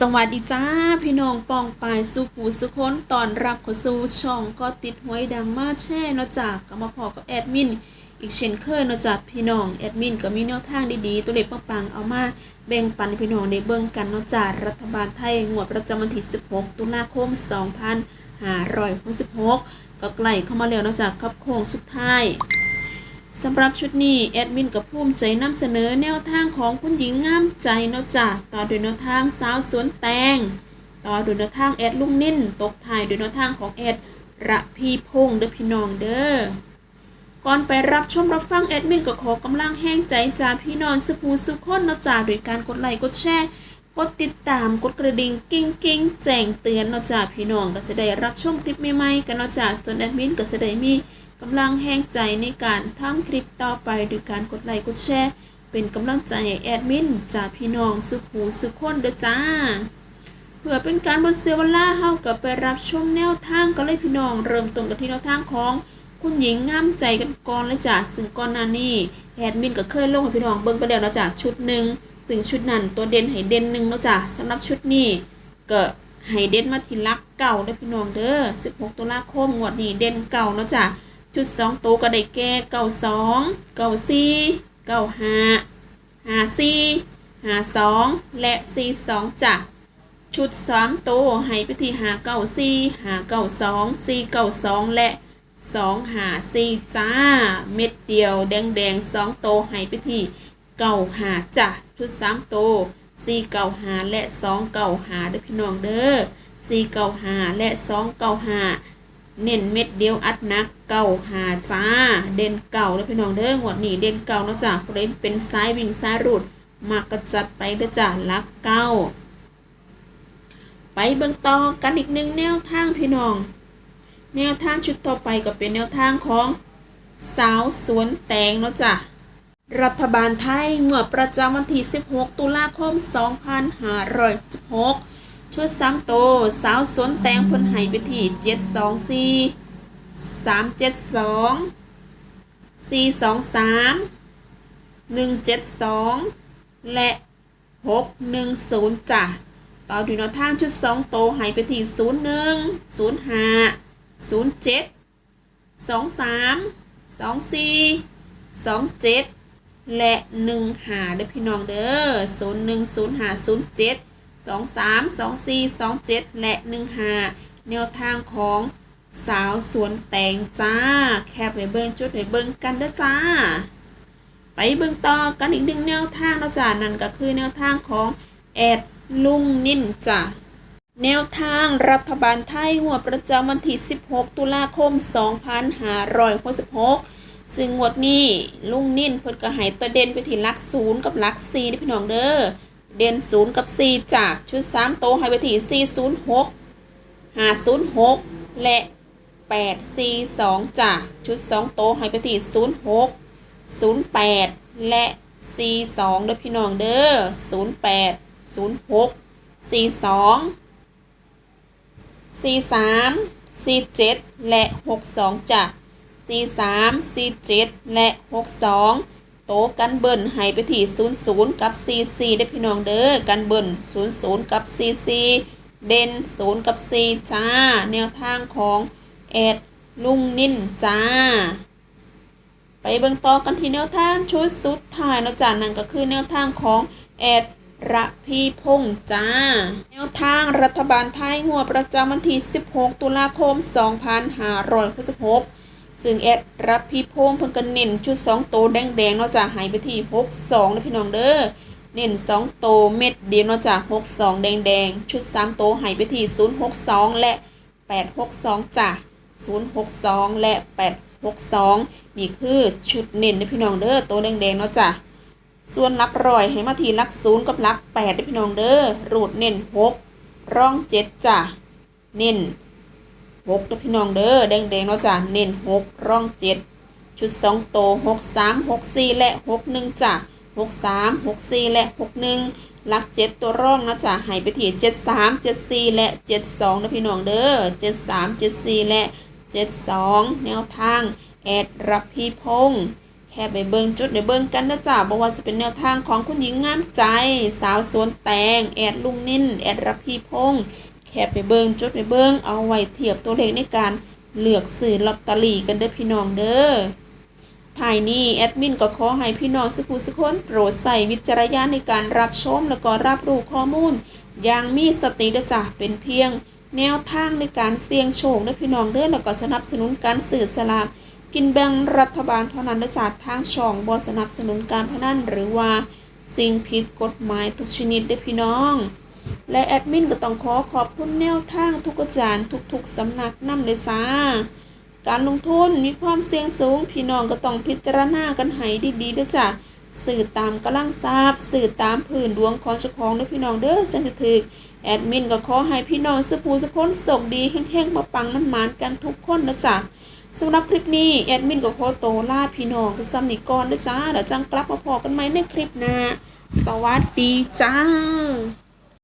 สวัสดีจ้า พี่น้องปองปายสุปูสุคนตอนรับข้าสู่ช่องก็ติดหวยดังมาแช่เนาะจาก ก็มาพอกับแอดมิน อีกเช่นเคยเนาะจากพี่น้องแอดมินก็มีแนวทางดีๆ ตัวเล็กปังๆเอามาแบ่งปันพี่น้องได้เบิ่งกันเนาะจากรัฐบาลไทยงวดประจำวันที่ 16 ตุลาคม 2566 ก็ใกล้เข้ามาแล้วเนาะจากกับโค้งสุดท้าย สำหรับชุดนี้แอดมินกับภูมิใจนำเสนอแนวทางของคุณหญิงงามใจเนาะจ้ะต่อโดยแนวทางสาวสวนแตง ต่อโดยแนวทางแอดลุงนิ่นตกท้ายโดยแนวทางของแอดระพีพงษ์เด้อพี่น้องเด้อก่อนไปรับชมรับฟังแอดมินก็ขอกำลังแห้งใจจากพี่น้องสุภูสุคนเนาะจ้าโดยการกดไลค์กดแชร์กดติดตามกดกระดิ่งกิ้งกิ้งแจ้งเตือนเนาะจ้าพี่น้องก็จะได้รับชมคลิปใหม่ๆกันเนาะจ้าส่วนแอดมินก็จะได้มี กำลังแห้งใจในการทำคลิปต่อไปโดยการกดไลค์กดแชร์ เป็นกำลังใจให้แอดมินจากพี่น้องสุภูสุคนเด้อจ้า เพื่อเป็นการบนเสียเวลาเฮากับไปรับชมแนวทางกันเลยพี่น้อง เริ่มต้นกันที่แนวทางของคุณหญิงงามใจกันก่อนเลยจ้ะซึ่งก่อนหน้านี้แอดมินก็เคยลงให้พี่น้องเบิ่งไปแล้วแล้วจ้ะชุดหนึ่งซึ่งชุดนั้นตัวเด่นให้เด่นหนึ่งแล้วจ้ะสำหรับชุดนี้ก็ให้เด่นมาทีลักเก่าเด้อพี่น้องเด้อ16ตุลาคมงวดนี้เด่นเก่าเนาะจ้ะ ชุด2ตัวก็ได้แก่เก่าสองเก่าสี่เก่าห้าห้าสี่ห้าสองและสี่สองจ้ะชุดสามโตวให้ไปที่หาเก้าสี่หาเก้าสองสี่เก้าสองและสองหาสี่จ้า เม็ดเดียวแดงแดงสองโตวให้ไปที่เก้าหาจ้ะชุดสามโตวสี่เก้าหาและสองเก้าหาเด้อพี่น้องเด้อสี่เก้าหาและสองเก้าหา เน้นเม็ดเดียวอัดนักเก้าหาจ้า เด่นเก่าเด้อพี่น้องเด้อหมวดนี้เด่นเก่าเนาะจ้ะเพราเลยเป็นซ้ายวิ่งซ้ายรูดมากระจัดไปเด้อจ้ะลักเก้าไปเบิ่งต่อกันอีกหนึ่งแนวทางพี่น้อง แนวทางชุดต่อไปก็เป็นแนวทางของสาวสวนแตงเนาะจ้ะรัฐบาลไทยงวดประจำวันที่ 16 ตุลาคม 2516 ชุดซ้ำโตสาวสนแตงพ้นให้ไปที่724 372 423 172และ610จ้ะต่อดูแนวทางชุดสองโตวให้ไปที่ศูนย์หนึ่งศูนย์ห้าศูนย์เจ็ดสองสามสองสี่สองเจ็ดและหนึ่งหาเด้อพี่น้องเด้อศูนย์หนึ่งศูนย์ห้าศูนย์เจ็ด สองสามสองสี่สองเจ็ดและหนึ่งหาแนวทางของสาวสวนแตงจ้า แคบไปเบิ้งจุดไปเบิ้งกันเด้อจ้า ไปเบิ่งต่อกันอีกหนึ่งแนวทางเนาะจ้านั่นก็คือแนวทางของแอดลุงนิ่นจ้ะแนวทางรัฐบาลไทยงวดประจำวันที่ 16 ตุลาคม 2566 ซึ่งงวดนี้ลุงนิ่นเพิ่นก็ให้ตัวเด่นไปที่ลักศูนย์กับลัก4นี่พี่น้องเด้อ เด่นศูนย์กับ4จ้ะชุด3โตให้ไปที่406 506และ842จ้ะชุด2โตให้ไปที่06 08และ42เด้อพี่น้องเด้อ08 06 42 43 47และ62จ้ะ43 47และ62 โตะกันเบิ่นให้ไปที่00กับ44ได้พี่น้องเด้อกันเบิ่น00กับ44เด่น0กับ4จ้า แนวทางของแอดลุงนิ่นจ้า ไปเบิ่งต่อกันที่แนวทางชุดสุดท้ายนะจ้านั่นก็คือแนวทางของแอดระพีพงษ์จ้า แนวทางรัฐบาลไทยหัวดประจำวันที่ 16 ตุลาคม 2566 ซึ่งแอดรับพีพงเพิ่นก็เน้นชุด 2 โตแดงๆเนาะจ้าหายไปที่ 62นะพี่น้องเด้อเน้น2 โตเม็ดเดียวเนาะจ้า62 แดงๆ ชุด 3 โตหายไปที่ 062 และ 862จ้ะ062 และ 862 นี่คือชุดเน้นนะพี่น้องเด้อโตแดงๆเนาะจ้ะส่วนลักร้อยให้มาทีลักศูนย์กับลักแปดได้พี่น้องเด้อรูดเน้นหกร่องเจ็ดจ้ะ เน้น หกได้อพี่น้องเด้อแดงๆเนาะจ้ะเน้นหกร่องเจ็ดชุดสองโตหกสามหกสี่และหกหนึ่งจ้ะหกสามหกสี่และหกหนึ่งหลักเจ็ดตัวร่องนะจ้ะให้ไปที่เจ็ดสามเจ็ดสี่และเจ็ดสองนะพี่น้องเด้อเจ็ดสามเจ็ดสี่และเจ็ดสองแนวทางแอดรับพี่พงษ์แค่ไปเบิ่งจุดในเบิ่งกันนะจ๊ะบอกว่าจะเป็นแนวทางของคุณหญิงงามใจ สาวสวนแตง แอดลุงนิ่น แอดรับพีพง แค่ไปเบิงจุดไปเบิงเอาไว้เทียบตัวเลขในการเลือกซื้อลอตเตอรี่กันเด้อพี่น้องเด้อท้ายนี้แอดมินก็ขอให้พี่น้องสุขุสุขคนโปรดใส่วิจารณญาณในการรับชมแล้วก็รับรู้ข้อมูล อย่างมีสติเด้อจ้ะเป็นเพียง แนวทางในการเสี่ยงโชคเด้อพี่น้องเด้อแล้วก็สนับสนุนการสื่อสลากกินแบ่งรัฐบาลเท่านั้นเด้อจ้ะทางช่องบ่สนับสนุนการพนันหรือว่าสิ่งผิดกฎหมายทุกชนิดเด้อพี่น้อง และแอดมินก็ต้องขอขอบคุณแนวทางทุกอาจารย์ทุกๆสำนักนำเลยจ้าการลงทุนมีความเสี่ยงสูง พี่น้องก็ต้องพิจารณากันให้ดีๆด้วยจ้ะสื่อตามกำลังทราบสื่อตามผื่นดวงของเจ้าของด้อพี่น้องเด้อจังสิถึกแอดมินก็ขอให้พี่น้องสุภูสุคนโชคดีแห้งๆมาปังมันหมานกันทุกคนนะจ๊ะสำหรับคลิปนี้แอดมินก็ขอโตวลาพี่น้องไปซ้ำนิก่อนะจ้าเดี๋ยวจังกลับมาพอกันใหม่ในคลิปหน้าสวัสดีจ้า